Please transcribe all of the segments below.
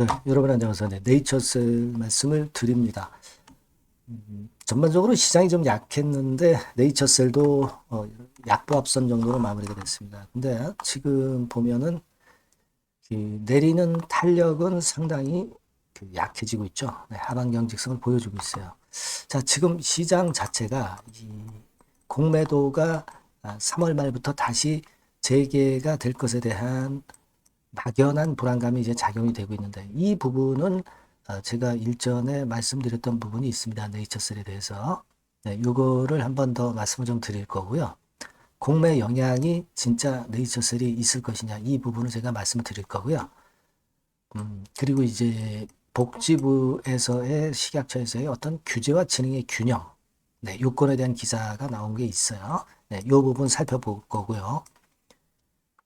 네, 여러분 안녕하세요. 네, 네이처셀 말씀을 드립니다. 음, 전반적으로 시장이 좀 약했는데 네이처셀도 어, 약보합선 정도로 마무리가 됐습니다. 근데 지금 보면은 그 내리는 탄력은 상당히 그 약해지고 있죠. 네, 하반 경직성을 보여주고 있어요. 자, 지금 시장 자체가 이 공매도가 아, 3월 말부터 다시 재개가 될 것에 대한 막연한 불안감이 이제 작용이 되고 있는데 이 부분은 어, 제가 일전에 말씀드렸던 부분이 있습니다. 네이처셀에 대해서. 네, 요거를 한 번 더 말씀을 좀 드릴 거고요. 공매 영향이 진짜 네이처셀이 있을 것이냐 이 부분을 제가 말씀을 드릴 거고요. 음, 그리고 이제 복지부에서의 식약처에서의 어떤 규제와 진행의 균형, 네, 요건에 대한 기사가 나온 게 있어요. 네, 요 부분 살펴볼 거고요.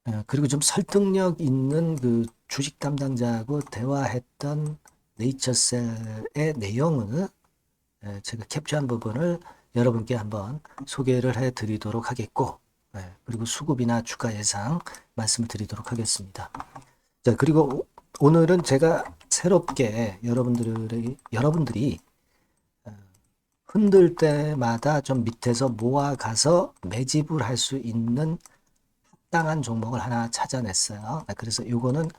어, 그리고 좀 설득력 있는 그 주식 담당자하고 대화했던 네이처셀의 내용을 에, 제가 캡처한 부분을 여러분께 한번 소개를 해 드리도록 하겠고, 예, 그리고 수급이나 주가 예상 말씀을 드리도록 하겠습니다. 자, 그리고 오- 오늘은 제가 새롭게 여러분들의, 여러분들이 어, 흔들 때마다 좀 밑에서 모아가서 매집을 할 수 있는 합당한 종목을 하나 찾아냈어요. 네, 그래서 요거는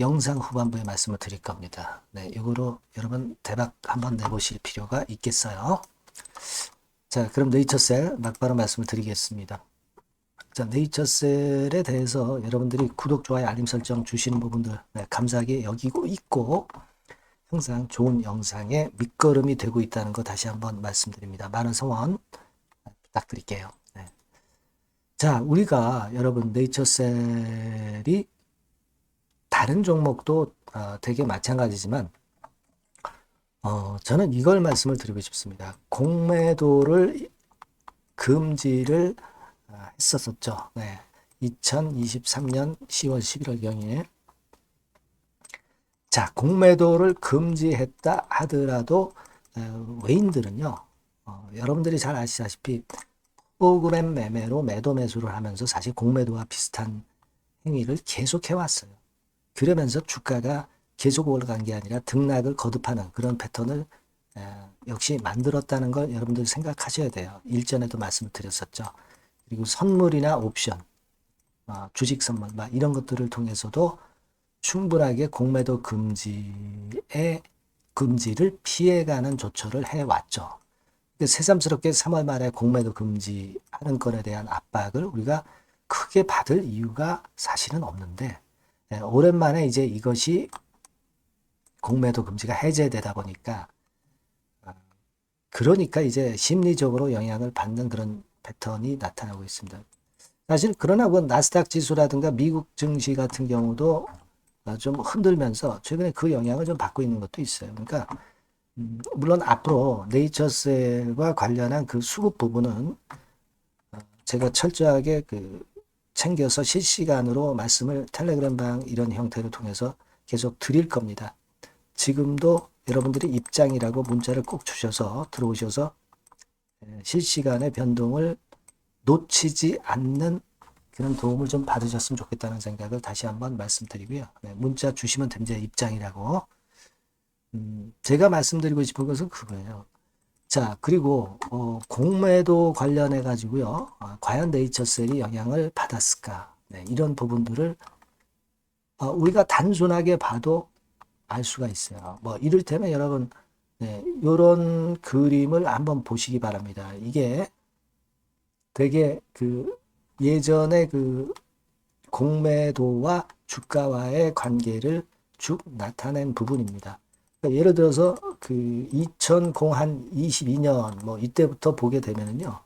영상 후반부에 말씀을 드릴 겁니다. 네, 요거로 여러분 대박 한번 내보실 필요가 있겠어요. 자, 그럼 네이처셀 막바로 말씀을 드리겠습니다. 자, 네이처셀에 대해서 여러분들이 구독, 좋아요, 알림 설정 주시는 부분들 네, 감사하게 여기고 있고 항상 좋은 영상에 밑거름이 되고 있다는 거 다시 한번 말씀드립니다. 많은 성원 부탁드릴게요. 네. 자, 우리가 여러분 네이처셀이 다른 종목도 어, 되게 마찬가지지만 어, 저는 이걸 말씀을 드리고 싶습니다. 공매도를 금지를 아, 했었었죠. 네. 2023년 10월 11월 경에 자, 공매도를 금지했다 하더라도 어, 외인들은요. 어, 여러분들이 잘 아시다시피 프로그램 매매로 매도 매수를 하면서 사실 공매도와 비슷한 행위를 계속 해 왔어요. 그러면서 주가가 계속 올라간 게 아니라 등락을 거듭하는 그런 패턴을 에, 역시 만들었다는 걸 여러분들 생각하셔야 돼요. 일전에도 말씀을 드렸었죠. 그리고 선물이나 옵션, 어, 주식 선물, 막 이런 것들을 통해서도 충분하게 공매도 금지의 금지를 피해가는 조처를 해왔죠. 새삼스럽게 3월 말에 공매도 금지하는 건에 대한 압박을 우리가 크게 받을 이유가 사실은 없는데 예, 오랜만에 이제 이것이 공매도 금지가 해제되다 보니까 아, 그러니까 이제 심리적으로 영향을 받는 그런 패턴이 나타나고 있습니다. 사실 그러나 그 나스닥 지수라든가 미국 증시 같은 경우도 아, 좀 흔들면서 최근에 그 영향을 좀 받고 있는 것도 있어요. 그러니까 음, 물론 앞으로 네이처셀과 관련한 그 수급 부분은 어, 제가 철저하게 그 챙겨서 실시간으로 말씀을 텔레그램 방 이런 형태를 통해서 계속 드릴 겁니다. 지금도 여러분들이 입장이라고 문자를 꼭 주셔서 들어오셔서 에, 실시간의 변동을 놓치지 않는 그런 도움을 좀 받으셨으면 좋겠다는 생각을 다시 한번 말씀드리고요. 네, 문자 주시면 됩니다. 입장이라고. 음, 제가 말씀드리고 싶은 것은 그거예요. 자, 그리고 어, 공매도 관련해 가지고요. 어, 과연 네이처셀이 영향을 받았을까? 네, 이런 부분들을 어, 우리가 단순하게 봐도 알 수가 있어요. 뭐 이를테면 여러분 네, 이런 그림을 한번 보시기 바랍니다. 이게 되게 그 예전에 그 공매도와 주가와의 관계를 쭉 나타낸 부분입니다. 그러니까 예를 들어서 그 2000한 22년 뭐 이때부터 보게 되면은요.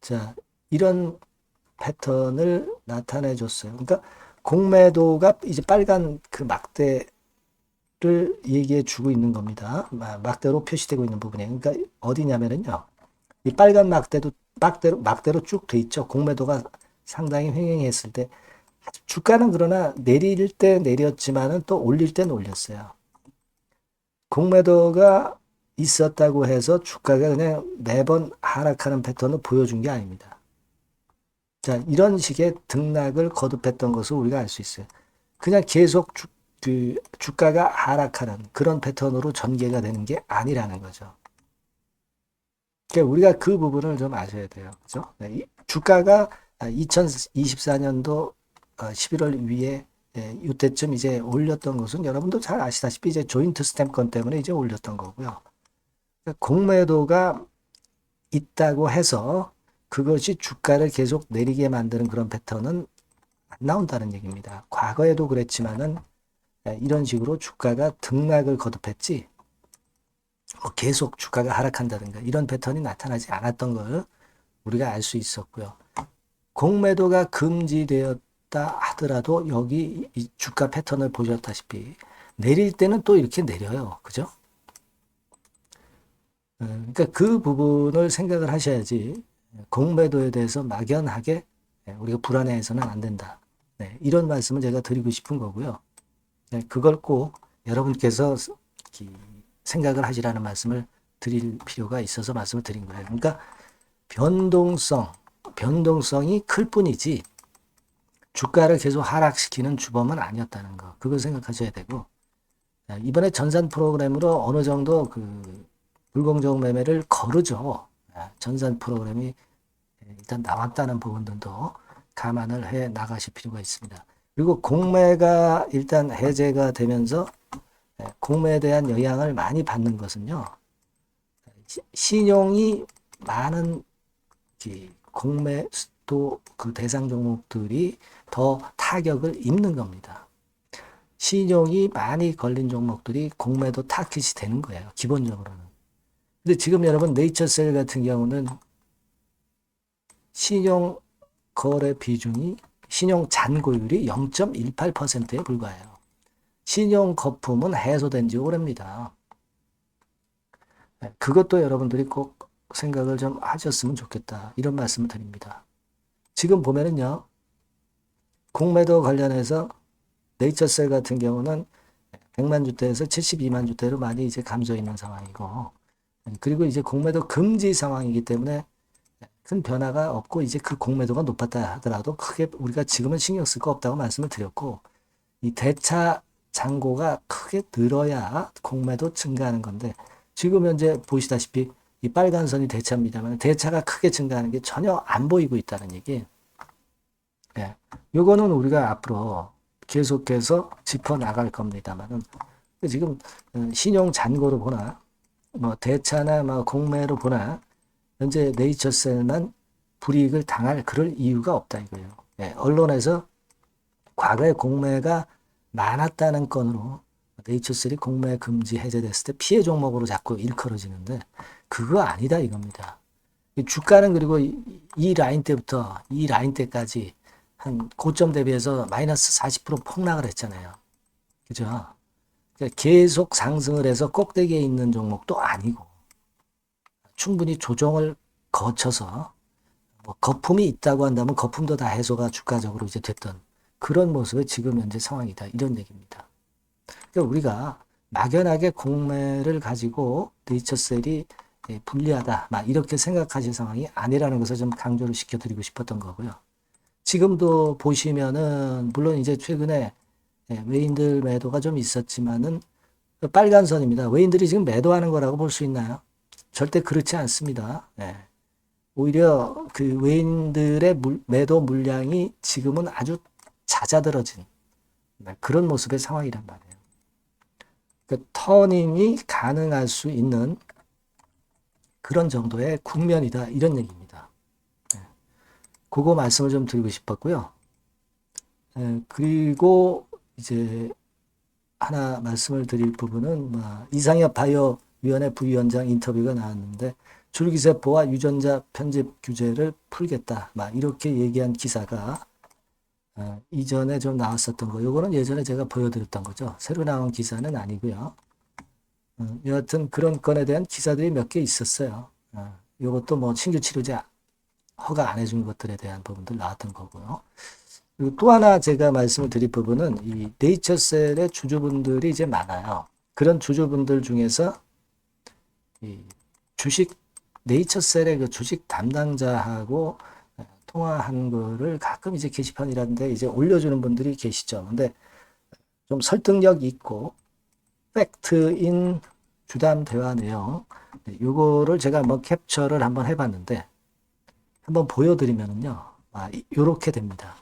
자, 이런 패턴을 나타내 줬어요. 그러니까 공매도가 이제 빨간 그 막대를 얘기해 주고 있는 겁니다. 마- 막대로 표시되고 있는 부분이에요. 그러니까 어디냐면은요. 이 빨간 막대도 막대로 막대로 쭉 돼 있죠. 공매도가 상당히 횡행했을 때 주가는 그러나 내릴 때 내렸지만은 또 올릴 때는 올렸어요. 공매도가 있었다고 해서 주가가 그냥 매번 하락하는 패턴을 보여준 게 아닙니다. 자, 이런 식의 등락을 거듭했던 것을 우리가 알 수 있어요. 그냥 계속 주, 그 주가가 하락하는 그런 패턴으로 전개가 되는 게 아니라는 거죠. 그러니까 우리가 그 부분을 좀 아셔야 돼요. 그죠? 네, 이 주가가 2024년도 11월 위에 예, 이때쯤 이제 올렸던 것은 여러분도 잘 아시다시피 이제 조인트 스탬 건 때문에 이제 올렸던 거고요. 그러니까 공매도가 있다고 해서 그것이 주가를 계속 내리게 만드는 그런 패턴은 안 나온다는 얘기입니다. 과거에도 그랬지만은 예, 이런 식으로 주가가 등락을 거듭했지 뭐 계속 주가가 하락한다든가 이런 패턴이 나타나지 않았던 걸 우리가 알 수 있었고요. 공매도가 금지되었 다 하더라도 여기 이 주가 패턴을 보셨다시피 내릴 때는 또 이렇게 내려요. 그죠? 어, 그러니까 그 부분을 생각을 하셔야지 공매도에 대해서 막연하게 예, 우리가 불안해해서는 안 된다. 네, 이런 말씀을 제가 드리고 싶은 거고요. 네, 그걸 꼭 여러분께서 생각을 하시라는 말씀을 드릴 필요가 있어서 말씀을 드린 거예요. 그러니까 변동성, 변동성이 클 뿐이지 주가를 계속 하락시키는 주범은 아니었다는 거. 그걸 생각하셔야 되고 이번에 전산 프로그램으로 어느 정도 그 불공정 매매를 거르죠. 전산 프로그램이 일단 나왔다는 부분들도 감안을 해 나가실 필요가 있습니다. 그리고 공매가 일단 해제가 되면서 공매에 대한 영향을 많이 받는 것은요. 신용이 많은 공매 또 그 대상 종목들이 더 타격을 입는 겁니다. 신용이 많이 걸린 종목들이 공매도 타깃이 되는 거예요. 기본적으로는. 근데 지금 여러분 네이처셀 같은 경우는 신용 거래 비중이 신용 잔고율이 0.18%에 불과해요. 신용 거품은 해소된 지 오래입니다. 네, 그것도 여러분들이 꼭 생각을 좀 하셨으면 좋겠다. 이런 말씀을 드립니다. 지금 보면은요, 공매도 관련해서 네이처셀 같은 경우는 100만 주대에서 72만 주대로 많이 이제 감소 있는 상황이고, 그리고 이제 공매도 금지 상황이기 때문에 큰 변화가 없고 이제 그 공매도가 높았다 하더라도 크게 우리가 지금은 신경 쓸 거 없다고 말씀을 드렸고 이 대차 잔고가 크게 늘어야 공매도 증가하는 건데 지금 현재 보시다시피 이 빨간 선이 대차입니다만 대차가 크게 증가하는 게 전혀 안 보이고 있다는 얘기. 예. 요 거는 우리가 앞으로 계속해서 짚어 나갈 겁니다만은 지금 어, 신용 잔고로 보나 뭐 대차나 뭐 공매로 보나 현재 네이처셀만 불이익을 당할 그럴 이유가 없다 이거예요. 예, 언론에서 과거에 공매가 많았다는 건으로 네이처셀이 공매 금지 해제됐을 때 피해 종목으로 자꾸 일컬어지는데 그거 아니다 이겁니다. 주가는 그리고 이 라인 때부터 이 라인 때까지 한 고점 대비해서 마이너스 40% 폭락을 했잖아요. 그죠? 그러니까 계속 상승을 해서 꼭대기에 있는 종목도 아니고 충분히 조정을 거쳐서 뭐 거품이 있다고 한다면 거품도 다 해소가 주가적으로 이제 됐던 그런 모습의 지금 현재 상황이다. 이런 얘기입니다. 그러니까 우리가 막연하게 공매를 가지고 네이처셀이 예, 불리하다. 막 이렇게 생각하실 상황이 아니라는 것을 좀 강조를 시켜드리고 싶었던 거고요. 지금도 보시면은 물론 이제 최근에 예, 외인들 매도가 좀 있었지만은 빨간 선입니다. 외인들이 지금 매도하는 거라고 볼 수 있나요? 절대 그렇지 않습니다. 네. 오히려 그 외인들의 물, 매도 물량이 지금은 아주 잦아들어진 네, 그런 모습의 상황이란 말이에요. 그 터닝이 가능할 수 있는 그런 정도의 국면이다 이런 얘기입니다. 네. 그거 말씀을 좀 드리고 싶었고요. 네, 그리고 이제 하나 말씀을 드릴 부분은 뭐 이상엽 바이오 위원회 부위원장 인터뷰가 나왔는데 줄기세포와 유전자 편집 규제를 풀겠다. 막 이렇게 얘기한 기사가 어, 이전에 좀 나왔었던 거. 요거는 예전에 제가 보여드렸던 거죠. 새로 나온 기사는 아니고요. 어, 여하튼 그런 건에 대한 기사들이 몇 개 있었어요. 어, 요것도 뭐 신규 치료제 허가 안 해준 것들에 대한 부분들 나왔던 거고요. 그리고 또 하나 제가 말씀을 드릴 부분은 이 네이처셀의 주주분들이 이제 많아요. 그런 주주분들 중에서 이 주식 네이처셀의 그 주식 담당자하고 통화한 거를 가끔 이제 게시판이라는데 이제 올려주는 분들이 계시죠. 근데 좀 설득력 있고 팩트인 주담 대화 내용 네, 요거를 제가 한번 캡처를 한번 해봤는데 한번 보여드리면은요 아, 이- 요렇게 됩니다.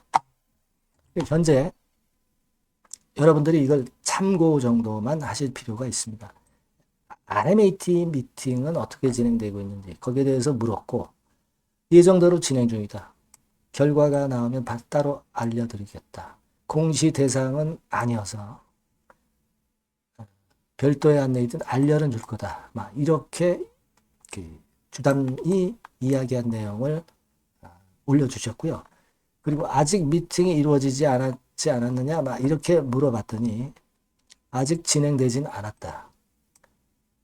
현재 여러분들이 이걸 참고 정도만 하실 필요가 있습니다. RMAT 미팅은 어떻게 진행되고 있는지 거기에 대해서 물었고 이 정도로 진행 중이다. 결과가 나오면 바- 따로 알려드리겠다. 공시 대상은 아니어서 별도의 안내이든 알려는 줄 거다. 막 이렇게 그 주담이 이야기한 내용을 아, 올려주셨고요. 그리고 아직 미팅이 이루어지지 않았지 않았느냐 막 이렇게 물어봤더니 아직 진행되진 않았다.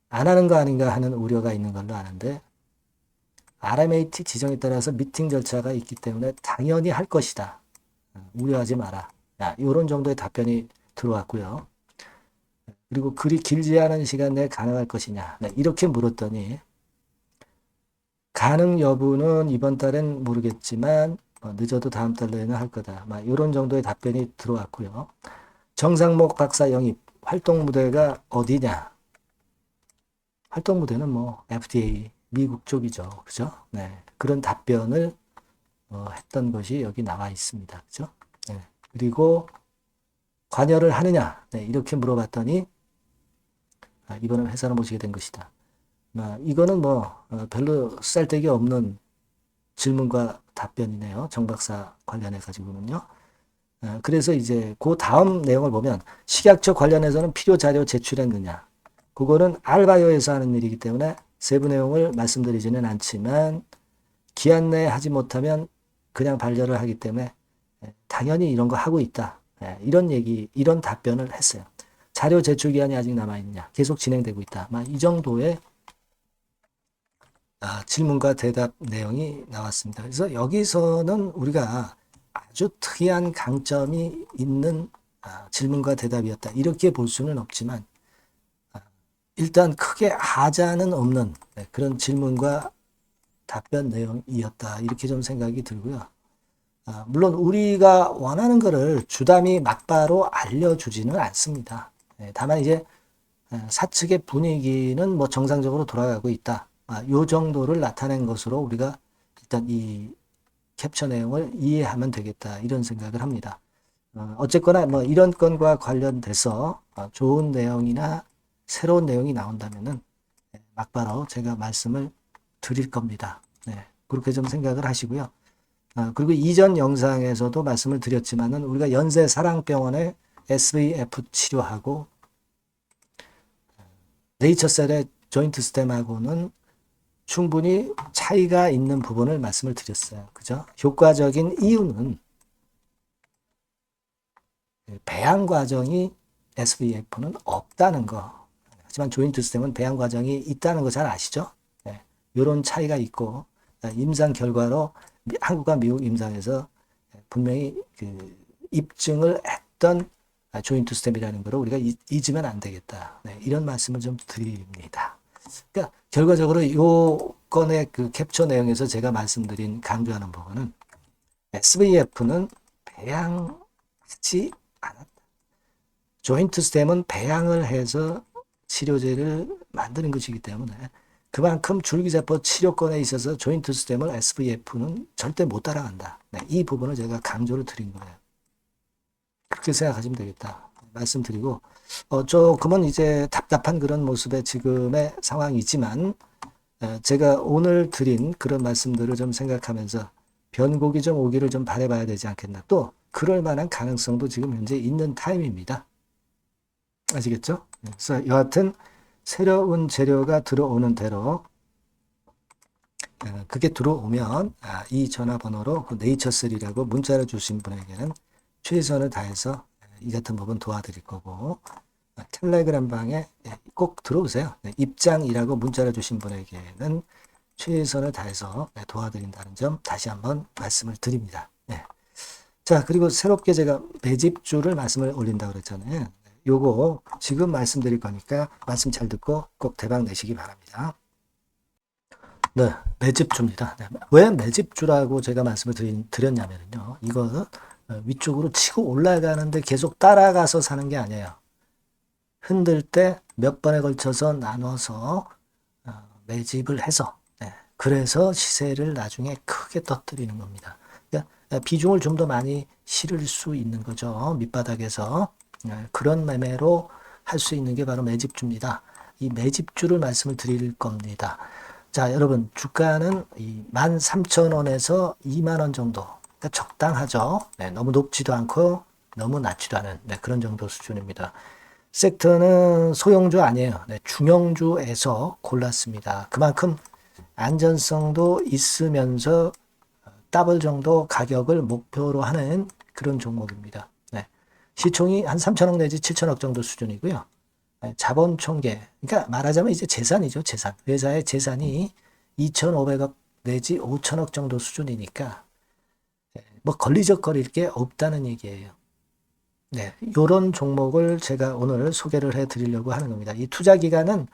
안 하는 거 아닌가 하는 우려가 있는 걸로 아는데 RMAT 지정에 따라서 미팅 절차가 있기 때문에 당연히 할 것이다. 어, 우려하지 마라. 야, 이런 정도의 답변이 들어왔고요. 그리고 글이 길지 않은 시간 내에 가능할 것이냐. 네, 이렇게 물었더니 가능 여부는 이번 달엔 모르겠지만 어, 늦어도 다음 달 내에는 할 거다. 막 이런 정도의 답변이 들어왔고요. 정상목 박사 영입 활동 무대가 어디냐? 활동 무대는 뭐 FDA 미국 쪽이죠. 그죠? 네. 그런 답변을 어, 했던 것이 여기 나와 있습니다. 그죠? 네. 그리고 관여를 하느냐? 네, 이렇게 물어봤더니 아, 이번엔 회사는 모시게 된 것이다. 아, 이거는 뭐 어, 별로 쓸데기 없는 질문과 답변이네요. 정 박사 관련해 가지고는요. 아, 그래서 이제 그 다음 내용을 보면 식약처 관련해서는 필요 자료 제출했느냐. 그거는 알바요에서 하는 일이기 때문에 세부 내용을 말씀드리지는 않지만 기한 내에 하지 못하면 그냥 반려를 하기 때문에 예, 당연히 이런 거 하고 있다. 예, 이런 얘기, 이런 답변을 했어요. 자료 제출 기한이 아직 남아있냐. 계속 진행되고 있다. 막이 정도의 아, 질문과 대답 내용이 나왔습니다. 그래서 여기서는 우리가 아주 특이한 강점이 있는 아, 질문과 대답이었다. 이렇게 볼 수는 없지만 아, 일단 크게 하자는 없는 네, 그런 질문과 답변 내용이었다. 이렇게 좀 생각이 들고요. 아, 물론 우리가 원하는 것을 주담이 막바로 알려주지는 않습니다. 네, 다만 이제 에, 사측의 분위기는 뭐 정상적으로 돌아가고 있다. 아, 요 정도를 나타낸 것으로 우리가 일단 이 캡처 내용을 이해하면 되겠다. 이런 생각을 합니다. 어, 어쨌거나 뭐 이런 건과 관련돼서 어, 좋은 내용이나 새로운 내용이 나온다면은 예, 막바로 제가 말씀을 드릴 겁니다. 네, 그렇게 좀 생각을 하시고요. 아, 그리고 이전 영상에서도 말씀을 드렸지만은 우리가 연세 사랑병원의 SVF 치료하고 네이처셀의 조인트 스템하고는 충분히 차이가 있는 부분을 말씀을 드렸어요. 그죠? 효과적인 이유는 배양 과정이 SVF는 없다는 거. 하지만 조인트 스템은 배양 과정이 있다는 거 잘 아시죠? 네. 이런 차이가 있고 임상 결과로 미- 한국과 미국 임상에서 분명히 그 입증을 했던 조인트 스템이라는 것을 우리가 잊- 잊으면 안 되겠다. 네, 이런 말씀을 좀 드립니다. 그러니까 결과적으로 요 건의 그 캡처 내용에서 제가 말씀드린 강조하는 부분은 SVF는 배양하지 않았다. 조인트 스템은 배양을 해서 치료제를 만드는 것이기 때문에 그만큼 줄기세포 치료권에 있어서 조인트 스템을 SVF는 절대 못 따라간다. 네, 이 부분을 제가 강조를 드린 거예요. 그렇게 생각하시면 되겠다. 말씀드리고, 어, 조금은 이제 답답한 그런 모습의 지금의 상황이지만, 에, 제가 오늘 드린 그런 말씀들을 좀 생각하면서 변곡이 좀 오기를 좀 바라봐야 되지 않겠나. 또, 그럴 만한 가능성도 지금 현재 있는 타임입니다. 아시겠죠? 네, 그래서 여하튼, 새로운 재료가 들어오는 대로 어, 그게 들어오면 아, 이 전화번호로 그 네이처3라고 문자를 주신 분에게는 최선을 다해서 이 같은 부분 도와드릴 거고 아, 텔레그램 방에 예, 꼭 들어오세요. 네, 입장이라고 문자를 주신 분에게는 최선을 다해서 네, 도와드린다는 점 다시 한번 말씀을 드립니다. 네. 자 그리고 새롭게 제가 매집주를 말씀을 올린다고 그랬잖아요. 요거 지금 말씀드릴 거니까 말씀 잘 듣고 꼭 대박 내시기 바랍니다. 네, 매집주입니다. 네, 왜 매집주라고 제가 말씀을 드린, 드렸냐면요. 이거 어, 위쪽으로 치고 올라가는데 계속 따라가서 사는 게 아니에요. 흔들 때 몇 번에 걸쳐서 나눠서 어, 매집을 해서 네, 그래서 시세를 나중에 크게 떠뜨리는 겁니다. 그러니까 비중을 좀 더 많이 실을 수 있는 거죠. 밑바닥에서 네, 그런 매매로 할 수 있는 게 바로 매집주입니다. 이 매집주를 말씀을 드릴 겁니다. 자, 여러분 주가는 이 13,000원에서 2만 원 정도. 그러니까 적당하죠. 네, 너무 높지도 않고 너무 낮지도 않은 네, 그런 정도 수준입니다. 섹터는 소형주 아니에요. 네, 중형주에서 골랐습니다. 그만큼 안전성도 있으면서 더블 정도 가격을 목표로 하는 그런 종목입니다. 네. 시총이 한 3천억 내지 7천억 정도 수준이고요. 네, 자본 총계, 그러니까 말하자면 이제 재산이죠, 재산. 회사의 재산이 2,500억 내지 5천억 정도 수준이니까 네, 뭐 걸리적거릴 게 없다는 얘기예요. 네, 요런 종목을 제가 오늘 소개를 해 드리려고 하는 겁니다. 이 투자 기간은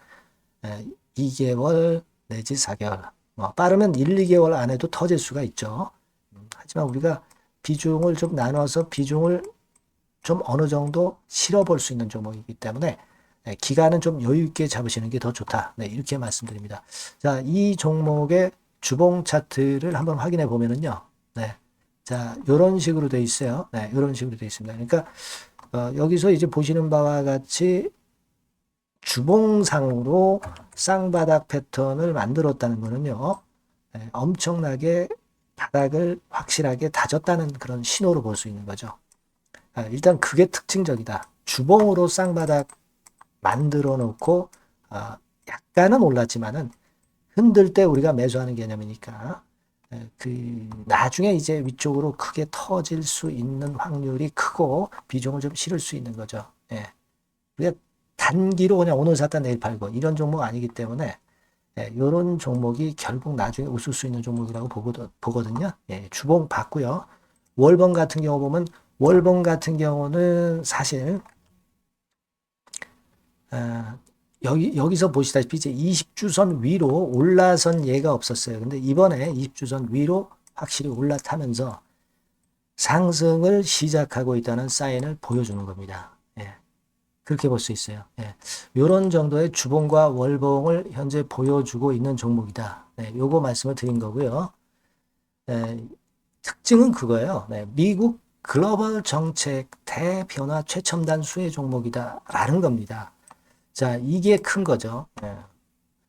2개월 내지 4개월, 뭐 빠르면 1, 2개월 안에도 터질 수가 있죠. 음, 하지만 우리가 비중을 좀 나눠서 비중을 좀 어느 정도 실어볼 수 있는 종목이기 때문에 네, 기간은 좀 여유 있게 잡으시는 게 더 좋다. 네, 이렇게 말씀드립니다. 자, 이 종목의 주봉 차트를 한번 확인해 보면은요. 네. 자, 요런 식으로 돼 있어요. 네, 요런 식으로 돼 있습니다. 그러니까 어, 여기서 이제 보시는 바와 같이 주봉상으로 쌍바닥 패턴을 만들었다는 거는요. 네, 엄청나게 바닥을 확실하게 다졌다는 그런 신호로 볼 수 있는 거죠. 아, 일단 그게 특징적이다. 주봉으로 쌍바닥 만들어 놓고 아, 약간은 올랐지만은 흔들 때 우리가 매수하는 개념이니까 예, 그 나중에 이제 위쪽으로 크게 터질 수 있는 확률이 크고 비중을 좀 실을 수 있는 거죠. 예. 우리가 단기로 그냥 오늘 샀다 내일 팔고 이런 종목 아니기 때문에 예, 이런 종목이 결국 나중에 웃을 수 있는 종목이라고 보거든요. 예, 주봉 봤고요. 월봉 같은 경우 보면 월봉 같은 경우는 사실 어, 여기, 여기서 보시다시피 이제 20주선 위로 올라선 예가 없었어요. 근데 이번에 20주선 위로 확실히 올라타면서 상승을 시작하고 있다는 사인을 보여주는 겁니다. 예. 그렇게 볼 수 있어요. 예. 이런 정도의 주봉과 월봉을 현재 보여주고 있는 종목이다. 네, 요거 말씀을 드린 거고요. 예, 특징은 그거예요. 네, 미국 글로벌 정책 대변화 최첨단 수혜 종목이다라는 겁니다. 자, 이게 큰 거죠. 예.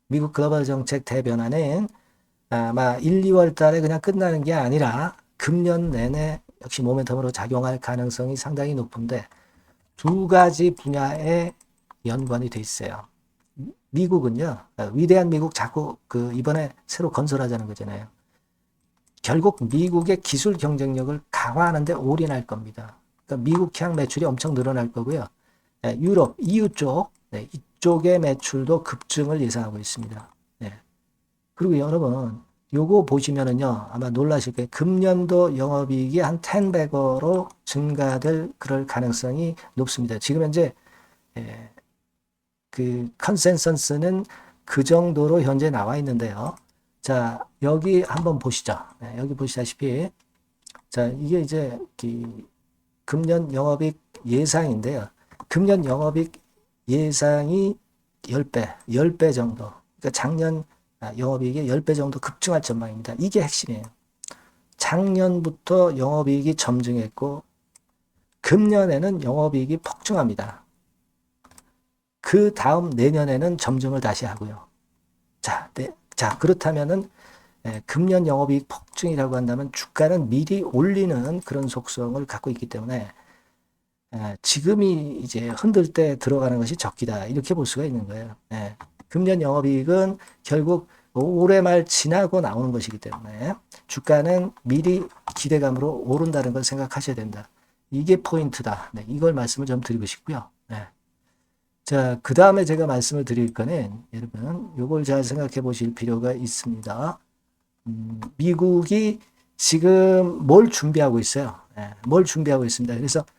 미국 글로벌 정책 대변화는 아마 1, 2월 달에 그냥 끝나는 게 아니라 금년 내내 역시 모멘텀으로 작용할 가능성이 상당히 높은데 두 가지 분야에 연관이 돼 있어요. 미국은요, 위대한 미국 자꾸 그 이번에 새로 건설하자는 거잖아요. 결국 미국의 기술 경쟁력을 강화하는데 올인할 겁니다. 그러니까 미국 향 매출이 엄청 늘어날 거고요. 예, 유럽, EU 쪽 네, 이쪽의 매출도 급증을 예상하고 있습니다. 네. 그리고 여러분, 요거 보시면은요, 아마 놀라실 거예요. 금년도 영업이익이 한 10배거로 증가될 그럴 가능성이 높습니다. 지금 현재, 예, 그 컨센서스는 그 정도로 현재 나와 있는데요. 자, 여기 한번 보시죠. 네, 여기 보시다시피, 자, 이게 이제 그 금년 영업이익 예상인데요. 금년 영업이익 예상이 10배, 10배 정도. 그러니까 작년 아, 영업이익이 10배 정도 급증할 전망입니다. 이게 핵심이에요. 작년부터 영업이익이 점증했고 금년에는 영업이익이 폭증합니다. 그 다음 내년에는 점증을 다시 하고요. 자, 네, 자 그렇다면은 예, 금년 영업이익 폭증이라고 한다면 주가는 미리 올리는 그런 속성을 갖고 있기 때문에 예, 지금이 이제 흔들 때 들어가는 것이 적기다. 이렇게 볼 수가 있는 거예요. 예, 금년 영업이익은 결국 올해 말 지나고 나오는 것이기 때문에 주가는 미리 기대감으로 오른다는 걸 생각하셔야 된다. 이게 포인트다. 네, 이걸 말씀을 좀 드리고 싶고요. 네. 자, 그 다음에 제가 말씀을 드릴 거는 여러분, 요걸 잘 생각해 보실 필요가 있습니다. 음, 미국이 지금 뭘 준비하고 있어요? 네, 뭘 준비하고 있습니다. 그래서 예,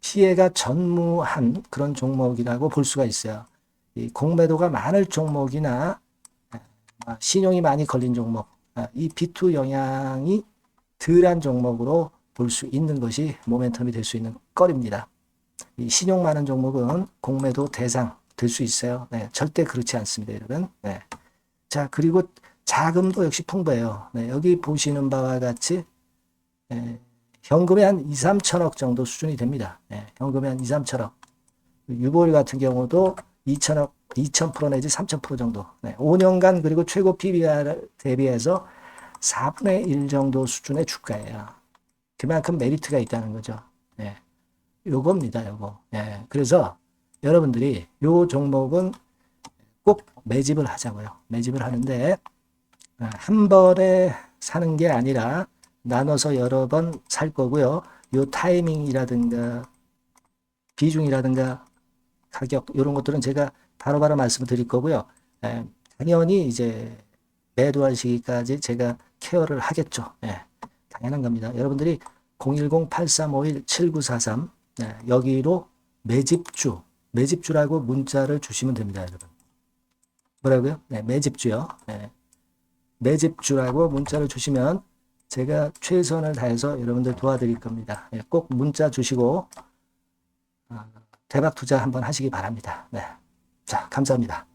피해가 전무한 그런 종목이라고 볼 수가 있어요. 이 공매도가 많을 종목이나 아, 신용이 많이 걸린 종목, 아, 이 B2 영향이 덜한 종목으로 볼 수 있는 것이 모멘텀이 될 수 있는 거리입니다. 이 신용 많은 종목은 공매도 대상 될 수 있어요. 네, 절대 그렇지 않습니다, 여러분. 네. 자, 그리고 자금도 역시 풍부해요. 네, 여기 보시는 바와 같이 예, 현금이 한 2, 3천억 정도 수준이 됩니다. 예, 현금이 한 2, 3천억. 유보일 같은 경우도 2천억, 2,000% 내지 3,000% 정도. 네, 5년간 그리고 최고 PBR 대비해서 4분의 1 정도 수준의 주가예요. 그만큼 메리트가 있다는 거죠. 예, 요겁니다, 요거. 예, 그래서 여러분들이 요 종목은 꼭 매집을 하자고요. 매집을 하는데 아, 한 번에 사는 게 아니라 나눠서 여러 번 살 거고요. 요 타이밍이라든가 비중이라든가 가격 이런 것들은 제가 바로바로 말씀을 드릴 거고요. 예, 당연히 이제 매도할 시기까지 제가 케어를 하겠죠. 예, 당연한 겁니다. 여러분들이 010-8351-7943 예, 여기로 매집주, 매집주라고 문자를 주시면 됩니다, 여러분. 뭐라고요? 네, 매집주요. 예, 매집주라고 문자를 주시면 제가 최선을 다해서 여러분들 도와드릴 겁니다. 예, 꼭 문자 주시고 어, 대박 투자 한번 하시기 바랍니다. 네. 자, 감사합니다.